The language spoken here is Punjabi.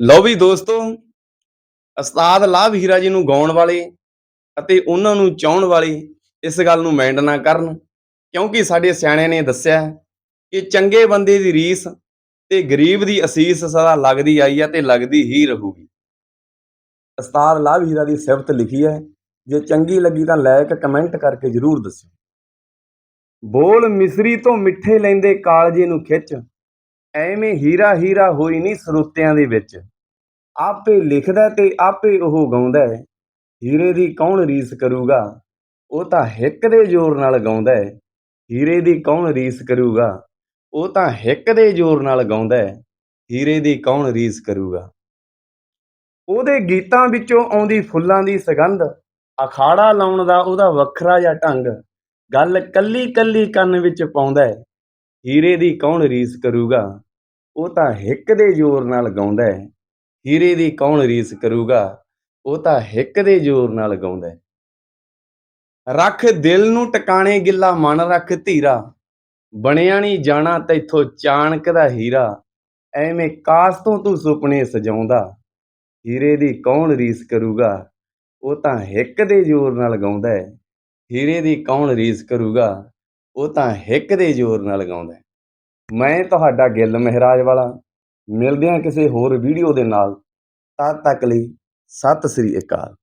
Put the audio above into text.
ਲਓ ਵੀ ਦੋਸਤੋ, ਉਸਤਾਦ ਲਾਭ ਹੀਰਾ ਜੀ ਨੂੰ ਗਾਉਣ ਵਾਲੇ ਅਤੇ ਉਹਨਾਂ ਨੂੰ ਚਾਹਣ ਵਾਲੇ ਇਸ ਗੱਲ ਨੂੰ ਮੈਂਡ ਨਾ ਕਰਨ, ਕਿਉਂਕਿ ਸਾਡੇ ਸਿਆਣਿਆਂ ਨੇ ਦੱਸਿਆ ਕਿ ਚੰਗੇ ਬੰਦੇ ਦੀ ਰੀਸ ਤੇ ਗਰੀਬ ਦੀ ਅਸੀਸ ਸਦਾ ਲੱਗਦੀ ਆਈ ਹੈ ਤੇ ਲੱਗਦੀ ਹੀ ਰਹੂਗੀ। ਉਸਤਾਦ ਲਾਭ ਹੀਰਾ ਦੀ ਸਿਫਤ ਲਿਖੀ ਹੈ, ਜੇ ਚੰਗੀ ਲੱਗੀ ਤਾਂ ਲਾਇਕ ਕਮੈਂਟ ਕਰਕੇ ਜਰੂਰ ਦੱਸਿਓ। ਬੋਲ ਮਿਸਰੀ ਤੋਂ ਮਿੱਠੇ ਲੈਂਦੇ ਕਾਲਜੇ ਨੂੰ ਖਿੱਚ। ਐਵੇਂ ਹੀਰਾ ਹੀਰਾ ਹੋਈ ਨਹੀਂ ਸਰੋਤਿਆਂ ਦੇ ਵਿੱਚ। ਆਪੇ ਲਿਖਦਾ ਤੇ ਆਪੇ ਉਹ ਗਾਉਂਦਾ ਹੈ। ਹੀਰੇ ਦੀ ਕੌਣ ਰੀਸ ਕਰੂਗਾ? ਉਹ ਤਾਂ ਹਿੱਕ ਦੇ ਜ਼ੋਰ ਨਾਲ ਗਾਉਂਦਾ ਹੈ। ਹੀਰੇ ਦੀ ਕੌਣ ਰੀਸ ਕਰੂਗਾ? ਉਹ ਤਾਂ ਹਿੱਕ ਦੇ ਜ਼ੋਰ ਨਾਲ ਗਾਉਂਦਾ ਹੈ। ਹੀਰੇ ਦੀ ਕੌਣ ਰੀਸ ਕਰੂਗਾ? ਉਹਦੇ ਗੀਤਾਂ ਵਿੱਚੋਂ ਆਉਂਦੀ ਫੁੱਲਾਂ ਦੀ ਸੁਗੰਧ, ਅਖਾੜਾ ਲਾਉਣ ਦਾ ਉਹਦਾ ਵੱਖਰਾ ਜਿਹਾ ਢੰਗ, ਗੱਲ ਕੱਲੀ ਕੱਲੀ ਕੰਨ ਵਿੱਚ ਪਾਉਂਦਾ ਹੈ। ਹੀਰੇ ਦੀ ਕੌਣ ਰੀਸ ਕਰੂਗਾ? ਉਹ ਤਾਂ ਹਿੱਕ ਦੇ ਜ਼ੋਰ ਨਾਲ ਗਾਉਂਦਾ ਹੈ। ਹੀਰੇ ਦੀ ਕੌਣ ਰੀਸ ਕਰੂਗਾ? ਉਹ ਤਾਂ ਹਿੱਕ ਦੇ ਜ਼ੋਰ ਨਾਲ ਗਾਉਂਦਾ ਹੈ। ਰੱਖ ਦਿਲ ਨੂੰ ਟਿਕਾਣੇ ਗਿੱਲਾ, ਮਨ ਰੱਖ ਧੀਰਾ। ਬਣਿਆ ਨਹੀਂ ਜਾਣਾ ਤੈਥੋਂ ਚਾਣਕ ਦਾ ਹੀਰਾ। ਐਵੇਂ ਕਾਸ ਤੋਂ ਤੂੰ ਸੁਪਨੇ ਸਜਾਉਂਦਾ? ਹੀਰੇ ਦੀ ਕੌਣ ਰੀਸ ਕਰੂਗਾ? ਉਹ ਤਾਂ ਹਿੱਕ ਦੇ ਜ਼ੋਰ ਨਾਲ ਗਾਉਂਦਾ ਹੈ। ਹੀਰੇ ਦੀ ਕੌਣ ਰੀਸ ਕਰੂਗਾ? ਉਹ ਤਾਂ ਹਿੱਕ ਦੇ ਜ਼ੋਰ ਨਾਲ ਗਾਉਂਦਾ ਮੈਂ ਤੁਹਾਡਾ ਗਿੱਲ ਮਹਿਰਾਜ ਵਾਲਾ। ਮਿਲਦੇ ਹਾਂ ਕਿਸੇ ਹੋਰ ਵੀਡੀਓ ਦੇ ਨਾਲ। ਤਦ ਤੱਕ ਲਈ ਸਤਿ ਸ੍ਰੀ ਅਕਾਲ।